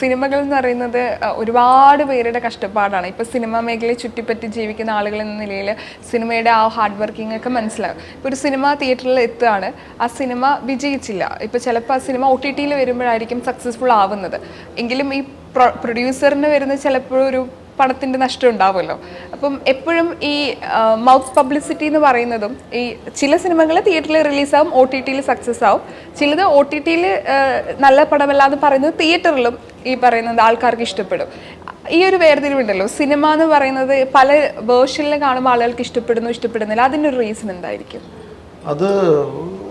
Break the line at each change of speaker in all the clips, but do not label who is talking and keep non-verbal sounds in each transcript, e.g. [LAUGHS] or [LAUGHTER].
സിനിമകൾ എന്ന് പറയുന്നത് ഒരുപാട് പേരുടെ കഷ്ടപ്പാടാണ്. ഇപ്പോൾ സിനിമാ മേഖലയെ ചുറ്റിപ്പറ്റി ജീവിക്കുന്ന ആളുകൾ എന്ന നിലയിൽ സിനിമയുടെ ആ ഹാർഡ് വർക്കിംഗ് ഒക്കെ മനസ്സിലാകും. ഇപ്പോൾ ഒരു സിനിമ തിയേറ്ററിൽ എത്തുകയാണ് ആ സിനിമ വിജയിച്ചില്ല. ഇപ്പോൾ ചിലപ്പോൾ ആ സിനിമ ഒ ടി ടിയിൽ വരുമ്പോഴായിരിക്കും സക്സസ്ഫുൾ ആവുന്നത്. എങ്കിലും ഈ പ്രൊഡ്യൂസറിന് വരുന്ന ചിലപ്പോൾ ഒരു പണത്തിന്റെ നഷ്ടം ഉണ്ടാവുമല്ലോ. അപ്പം എപ്പോഴും ഈ മൗത്ത് പബ്ലിസിറ്റി എന്ന് പറയുന്നതും ഈ ചില സിനിമകൾ തിയേറ്ററിൽ റിലീസാവും ഒ ടി ടിയിൽ സക്സസ് ആവും. ചിലത് ഒ ടി ടിയിൽ നല്ല പടമല്ല എന്ന് പറയുന്നത് തിയേറ്ററിലും ഈ പറയുന്നത് ആൾക്കാർക്ക് ഇഷ്ടപ്പെടും. ഈ ഒരു വേർതിരിവുണ്ടല്ലോ. സിനിമ എന്ന് പറയുന്നത് പല വേർഷനിൽ കാണുമ്പോൾ ആളുകൾക്ക് ഇഷ്ടപ്പെടുന്നു ഇഷ്ടപ്പെടുന്നില്ല. അതിന്റെ ഒരു റീസൺ എന്തായിരിക്കും?
അത്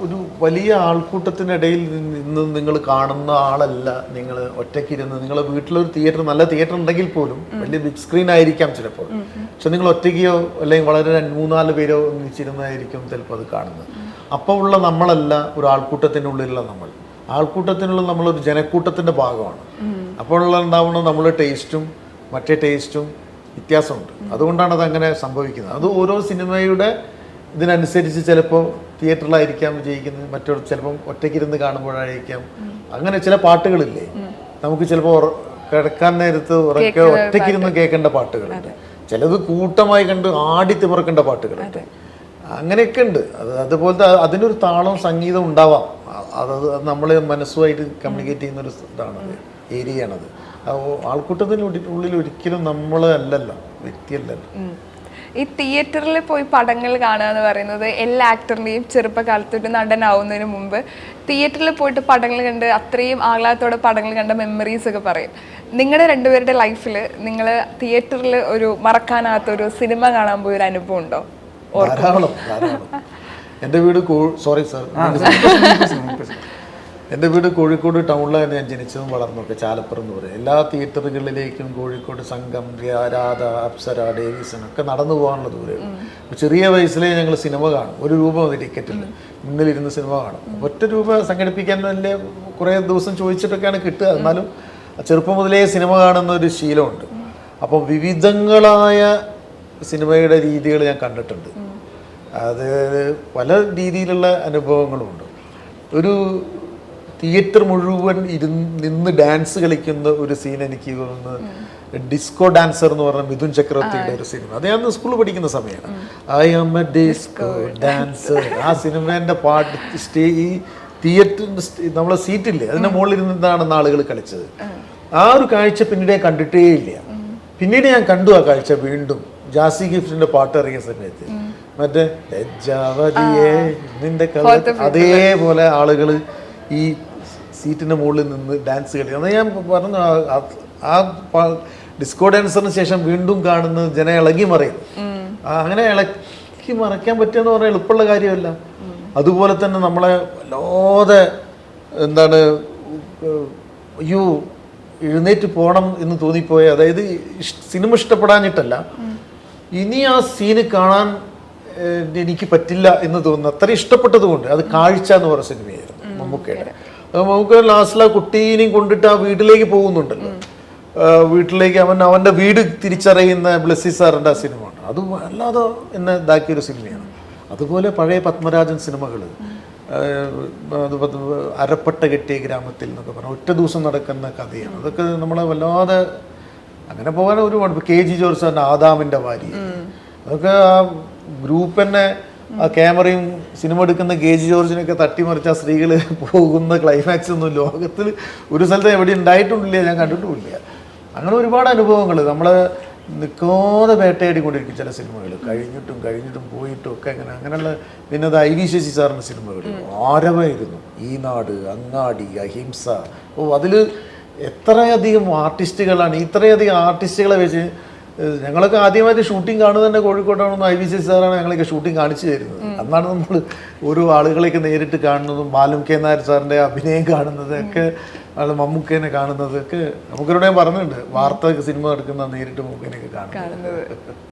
ഒരു വലിയ ആൾക്കൂട്ടത്തിനിടയിൽ നിന്ന് നിങ്ങൾ കാണുന്ന ആളല്ല നിങ്ങൾ ഒറ്റയ്ക്കിരുന്ന്. നിങ്ങളെ വീട്ടിലൊരു തിയേറ്റർ നല്ല തിയേറ്റർ ഉണ്ടെങ്കിൽ പോലും വലിയ ബിഗ് സ്ക്രീൻ ആയിരിക്കാം ചിലപ്പോൾ. പക്ഷെ നിങ്ങൾ ഒറ്റയ്ക്കോ അല്ലെങ്കിൽ വളരെ രണ്ട് മൂന്നാൽ പേരോ ഒന്നിച്ചിരുന്നായിരിക്കും ചിലപ്പോൾ അത് കാണുന്നത്. അപ്പോൾ ഉള്ള നമ്മളല്ല ഒരു ആൾക്കൂട്ടത്തിന്റെ ഉള്ളിലുള്ള നമ്മൾ. ആൾക്കൂട്ടത്തിനുള്ള നമ്മളൊരു ജനക്കൂട്ടത്തിന്റെ ഭാഗമാണ്. അപ്പോൾ ഉണ്ടാവുന്ന നമ്മളുടെ ടേസ്റ്റും മറ്റേ ടേസ്റ്റും വ്യത്യാസമുണ്ട്. അതുകൊണ്ടാണ് അത് അങ്ങനെ സംഭവിക്കുന്നത്. അത് ഓരോ സിനിമയുടെ ഇതിനനുസരിച്ച് ചിലപ്പോൾ തിയേറ്ററിലായിരിക്കാം വിജയിക്കുന്നത് മറ്റൊരു ചിലപ്പം ഒറ്റയ്ക്കിരുന്ന് കാണുമ്പോഴായിരിക്കാം. അങ്ങനെ ചില പാട്ടുകളില്ലേ? നമുക്ക് ചിലപ്പോൾ കിടക്കാൻ നേരത്ത് ഉറക്കെ ഒറ്റയ്ക്കിരുന്ന് കേൾക്കേണ്ട പാട്ടുകളുണ്ട്. ചിലത് കൂട്ടമായി കണ്ട് ആടി തിമറക്കേണ്ട പാട്ടുകളുണ്ട്. അങ്ങനെയൊക്കെ ഉണ്ട്. അത് അതുപോലത്തെ അതിനൊരു താളവും സംഗീതം ഉണ്ടാവാം. അത് നമ്മൾ മനസ്സുമായിട്ട് കമ്മ്യൂണിക്കേറ്റ് ചെയ്യുന്ന ഒരു ഇതാണത് ഏരിയയാണത് അത്. ആൾക്കൂട്ടത്തിന് ഉള്ളിൽ- ഉള്ളിൽ ഒരിക്കലും നമ്മൾ അല്ലല്ലോ വ്യക്തിയല്ലല്ലോ.
ഈ തിയേറ്ററിൽ പോയി പടങ്ങൾ കാണുക എന്ന് പറയുന്നത് എല്ലാ ആക്ടറിന്റെയും ചെറുപ്പകാലത്തൊരു നടനാവുന്നതിന് മുമ്പ് തിയേറ്ററിൽ പോയിട്ട് പടങ്ങൾ കണ്ട് അത്രയും ആഹ്ലാദത്തോടെ പടങ്ങൾ കണ്ട മെമ്മറീസ് ഒക്കെ പറയും. നിങ്ങളുടെ രണ്ടുപേരുടെ ലൈഫിൽ നിങ്ങൾ തിയേറ്ററിൽ ഒരു മറക്കാനാകാത്ത ഒരു സിനിമ കാണാൻ പോയ ഒരു അനുഭവം ഉണ്ടോ?
ധാരാളം ധാരാളം. എന്റെ വീട് സോറി സാർ [LAUGHS] എന്റെ വീട് കോഴിക്കോട് ടൗണിലാണ് ഞാൻ ജനിച്ചതും വളർന്നൊക്കെ ചാലപ്പുറം എന്ന് പറയും. എല്ലാ തിയേറ്ററുകളിലേക്കും കോഴിക്കോട് സംഘം രാധ അപ്സര ഡേവിസൺ ഒക്കെ നടന്നു പോകാനുള്ള ദൂരം ചെറിയ വയസ്സിലേ ഞങ്ങൾ സിനിമ കാണും. ഒരു രൂപ മതി ടിക്കറ്റിൽ മുന്നിലിരുന്ന് സിനിമ കാണും. ഒറ്റ രൂപ സംഘടിപ്പിക്കാൻ തന്നെ കുറേ ദിവസം ചോദിച്ചിട്ടൊക്കെയാണ് കിട്ടുക. എന്നാലും ചെറുപ്പം മുതലേ സിനിമ കാണുന്ന ഒരു ശീലമുണ്ട്. അപ്പോൾ വിവിധങ്ങളായ സിനിമയുടെ രീതികൾ ഞാൻ കണ്ടിട്ടുണ്ട്. അത് പല രീതിയിലുള്ള അനുഭവങ്ങളുമുണ്ട്. ഒരു തിയേറ്റർ മുഴുവൻ ഇരുന്ന് നിന്ന് ഡാൻസ് കളിക്കുന്ന ഒരു സീൻ എനിക്ക് തോന്നുന്നത് ഡിസ്കോ ഡാൻസർ എന്ന് പറഞ്ഞ മിഥുൻ ചക്രവർത്തിയുടെ ഒരു സിനിമ അത് ഞാൻ സ്കൂളിൽ പഠിക്കുന്ന സമയമാണ്. I am a disco dancer ആ സിനിമേന്റെ പാട്ട് സ്റ്റേ ഈ തിയേറ്ററിന്റെ നമ്മളെ സീറ്റില്ലേ അതിന്റെ മുകളിൽ ഇരുന്നാണ് ആളുകൾ കളിച്ചത്. ആ ഒരു കാഴ്ച പിന്നീട് ഞാൻ കണ്ടിട്ടേ ഇല്ല. പിന്നീട് ഞാൻ കണ്ടു ആ കാഴ്ച വീണ്ടും. ജാസി ഗിഫ്റ്റിന്റെ പാട്ട് ഇറങ്ങിയ സമയത്ത്. മറ്റേ നിന്റെ കഥ അതേപോലെ ആളുകൾ ഈ സീറ്റിന്റെ മുകളിൽ നിന്ന് ഡാൻസ് കളി അന്ന് ഞാൻ പറഞ്ഞു ആ- ഡിസ്കോ ഡാൻസറിന് ശേഷം വീണ്ടും കാണുന്നത് ജനം ഇളകി മറയും. അങ്ങനെ ഇളക്കി മറയ്ക്കാൻ പറ്റുമെന്ന് പറഞ്ഞാൽ എളുപ്പമുള്ള കാര്യമല്ല. അതുപോലെ തന്നെ നമ്മളെ വല്ലാതെ എന്താണ് യു അയ്യോ എഴുന്നേറ്റ് പോകണം എന്ന് തോന്നിപ്പോയ അതായത് സിനിമ ഇഷ്ടപ്പെടാഞ്ഞിട്ടല്ല. ഇനി ആ സീന് കാണാൻ എനിക്ക് പറ്റില്ല എന്ന് തോന്നുന്നു. അത്ര ഇഷ്ടപ്പെട്ടത് കൊണ്ട് അത് കാഴ്ച എന്ന് പറഞ്ഞ സിനിമയായിരുന്നു മമ്മൂക്കയുടെ. മമ്മൂക്ക ലാസ്റ്റിൽ ആ കുട്ടീനെയും കൊണ്ടിട്ട് ആ വീട്ടിലേക്ക് പോകുന്നുണ്ടല്ലോ. വീട്ടിലേക്ക് അവൻ അവന്റെ വീട് തിരിച്ചറിയുന്ന ബ്ലസ്സി സാറിന്റെ ആ സിനിമ ഉണ്ട് അത് വല്ലാതെ എന്നെ ഇതാക്കിയൊരു സിനിമയാണ്. അതുപോലെ പഴയ പത്മരാജൻ സിനിമകൾ അരപ്പെട്ട കെട്ടിയ ഗ്രാമത്തിൽ എന്നൊക്കെ പറഞ്ഞാൽ ഒറ്റ ദിവസം നടക്കുന്ന കഥയാണ്. അതൊക്കെ നമ്മളെ വല്ലാതെ അങ്ങനെ പോകാൻ ഒരുപാട്. കെ ജി ജോർജ് സാറിന്റെ ആദാമിന്റെ ഭാര്യ. അതൊക്കെ ആ ഗ്രൂപ്പ് തന്നെ ക്യാമറയും സിനിമ എടുക്കുന്ന കെ ജി ജോർജിനൊക്കെ തട്ടിമറിച്ച ആ സ്ത്രീകൾ പോകുന്ന ക്ലൈമാക്സ് ഒന്നും ലോകത്തിൽ ഒരു സ്ഥലത്ത് എവിടെ ഉണ്ടായിട്ടുമില്ല ഞാൻ കണ്ടിട്ടുമില്ല. അങ്ങനെ ഒരുപാട് അനുഭവങ്ങൾ. നമ്മൾ നിൽക്കാതെ വേട്ടയാടിക്കൊണ്ടിരിക്കും ചില സിനിമകൾ കഴിഞ്ഞിട്ടും കഴിഞ്ഞിട്ടും പോയിട്ടും ഒക്കെ അങ്ങനെ. അങ്ങനെയുള്ള പിന്നെ അത് ഐ വി ശശി സാറിന്റെ സിനിമകൾ ആരവായിരുന്നു ഈ നാട് അങ്ങാടി അഹിംസ. ഓ അതിൽ എത്രയധികം ആർട്ടിസ്റ്റുകളാണ് ഇത്രയധികം ആർട്ടിസ്റ്റുകളെ വെച്ച് ഞങ്ങളൊക്കെ ആദ്യമായിട്ട് ഷൂട്ടിംഗ് കാണുന്നത് തന്നെ കോഴിക്കോട്ടാണെന്ന് ഐ വി സി സാറാണ് ഞങ്ങളൊക്കെ ഷൂട്ടിംഗ് കാണിച്ചു തരുന്നത്. അന്നാണ് നമ്മൾ ഓരോ ആളുകളെയൊക്കെ നേരിട്ട് കാണുന്നതും ബാലും കെ നായർ സാറിന്റെ അഭിനയം കാണുന്നതൊക്കെ ആൾ മമ്മൂക്കേനെ കാണുന്നതൊക്കെ. നമുക്കൊരുടെയും പറഞ്ഞിട്ടുണ്ട് വാർത്ത സിനിമ എടുക്കുന്ന നേരിട്ട് മമ്മൂക്കേനെയൊക്കെ കാണുന്നത്.
കാണുന്നത്.